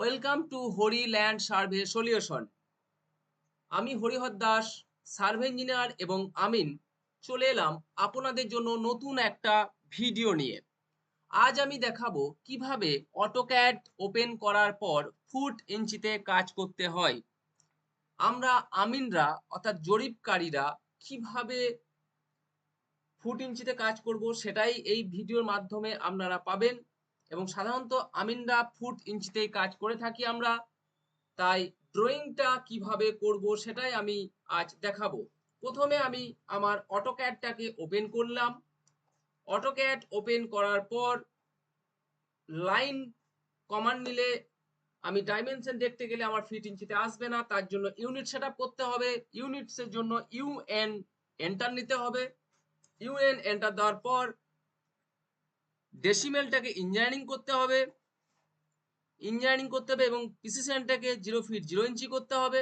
Welcome to Hari land survey solution. আমি Harihar Das, survey engineer এবং আমিন চলে এলাম আপনাদের জন্য নতুন একটা ভিডিও নিয়ে। আজ আমি দেখাবো কীভাবে অটোক্যাড ওপেন করার পর ফুট ইঞ্চিতে কাজ করতে হয়। আমরা আমিনরা, অর্থাৎ জরিপকারীরা, কীভাবে ফুট ইঞ্চিতে কাজ করব সেটাই এই ভিডিওর মাধ্যমে আপনারা পাবেন। এবং সাধারণত আমিনরা ফুট ইঞ্চিতেই কাজ করে থাকি আমরা। তাই ড্রয়িংটা কীভাবে করব সেটাই আমি আজ দেখাবো। প্রথমে আমি আমার অটোক্যাডটাকে ওপেন করলাম। অটোক্যাড ওপেন করার পর লাইন কমান্ড নিলে আমি ডাইমেনশন দেখতে গেলে আমার ফিট ইঞ্চিতে আসবে না, তার জন্য ইউনিট সেট করতে হবে। ইউনিটসের জন্য ইউএন এন্টার নিতে হবে। ইউএন এন্টার দেওয়ার পর ডেসিমেলটাকে ইঞ্জিনিয়ারিং করতে হবে ইঞ্জিনিয়ারিং করতে হবে এবং প্রিসিশনটাকে জিরো ফিট জিরো ইঞ্চি করতে হবে।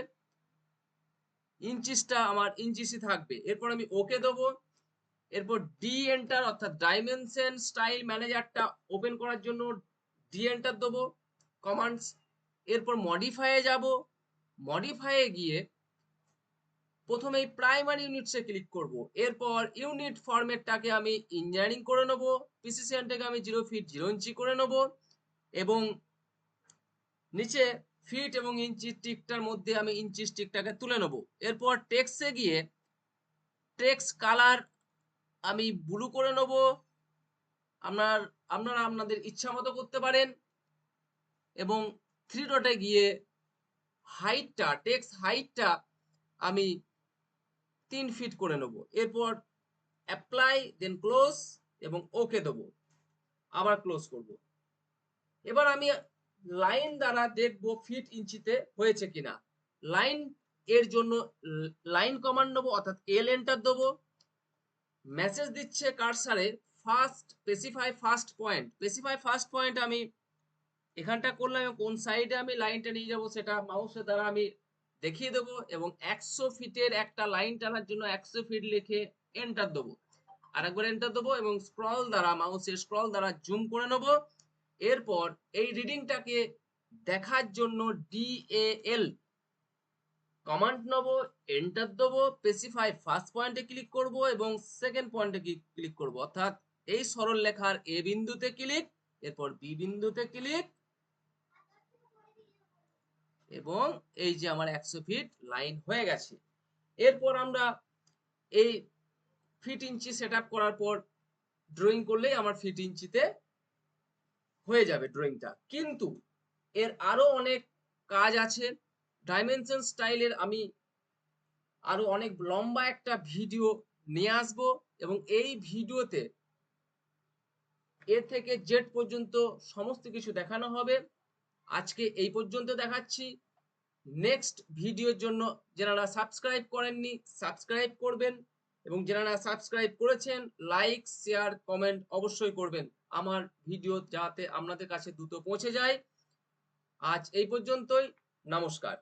ইঞ্চিসটা আমার ইঞ্চিসই থাকবে। এরপর আমি ওকে দেবো। এরপর ডি এন্টার অর্থাৎ ডাইমেনশন স্টাইল ম্যানেজারটা ওপেন করার জন্য ডি এন্টার দেবো। কমান্ডস এরপর মডিফাইয়ে যাব। মডিফাইয়ে গিয়ে প্রথমে প্রাইমারি ইউনিটসে ক্লিক করব। এরপর ইউনিট ফরম্যাটটাকে আমি ইঞ্জিনিয়ারিং করে নেব। পিসিসিএনটাকে আমি জিরো ফিট জিরো ইঞ্চি করে নেব এবং নিচে ফিট এবং ইঞ্চি স্টিকটার মধ্যে আমি ইঞ্চি স্টিকটাকে তুলে নেব। এরপর টেক্সে গিয়ে টেক্স কালার আমি ব্লু করে নেব। আপনার, আপনারা আপনাদের ইচ্ছা মতো করতে পারেন এবং থ্রি ডটে গিয়ে হাইটটা টেক্স হাইটটা আমি তিন ফিট করে নেব। এরপর অ্যাপ্লাই দেন ক্লোজ এবং ওকে দেবো। আবার ক্লোজ করব। এবার আমি লাইন দ্বারা দেখব ফিট ইঞ্চিতে হয়েছে কিনা। লাইন এর জন্য লাইন কমান্ড নেব, অর্থাৎ এল এন্টার দেবো। মেসেজ দিচ্ছে কারসারে first specify first point specify first point আমি এখানটা করলাম কোন সাইডে আমি লাইনটা নিয়ে যাব, সেটা মাউসের দ্বারা আমি দেখিয়ে দেবো এবং একশো ফিটের একটা লাইন টানার জন্য একশো ফিট লিখে এন্টার দেবো। আরেকবার এন্টার দেবো এবং স্ক্রল দ্বারা, মাউসের স্ক্রল দ্বারা জুম করে নেব। এরপর এই রিডিংটাকে দেখার জন্য ডিএএল কমান্ড নেব এন্টার দেবো স্পেসিফাই ফার্স্ট পয়েন্টে ক্লিক করব এবং সেকেন্ড পয়েন্টে ক্লিক করব। অর্থাৎ এই সরল লেখার এ বিন্দুতে ক্লিক এরপর বি বিন্দুতে ক্লিক এবং এই যে আমার একশো ফিট লাইন হয়ে গেছে। এরপর আমরা এই ফিট ইঞ্চি সেট করার পর ড্রয়িং করলেই আমার ফিট ইঞ্চিতে হয়ে যাবে ড্রয়িংটা কিন্তু এর আরও অনেক কাজ আছে। ডাইমেনশন স্টাইলের আমি আরও অনেক লম্বা একটা ভিডিও নিয়ে আসব এবং এই ভিডিওতে এ থেকে জেড পর্যন্ত সমস্ত কিছু দেখানো হবে। আজকে এই পর্যন্ত দেখাচ্ছি। নেক্সট ভিডিওর জন্য যারা সাবস্ক্রাইব করেননি সাবস্ক্রাইব করবেন এবং যারা সাবস্ক্রাইব করেছেন লাইক শেয়ার কমেন্ট অবশ্যই করবেন। আমার ভিডিও যাতে আপনাদের কাছে দ্রুত পৌঁছে যায়। আজ এই পর্যন্তই। নমস্কার।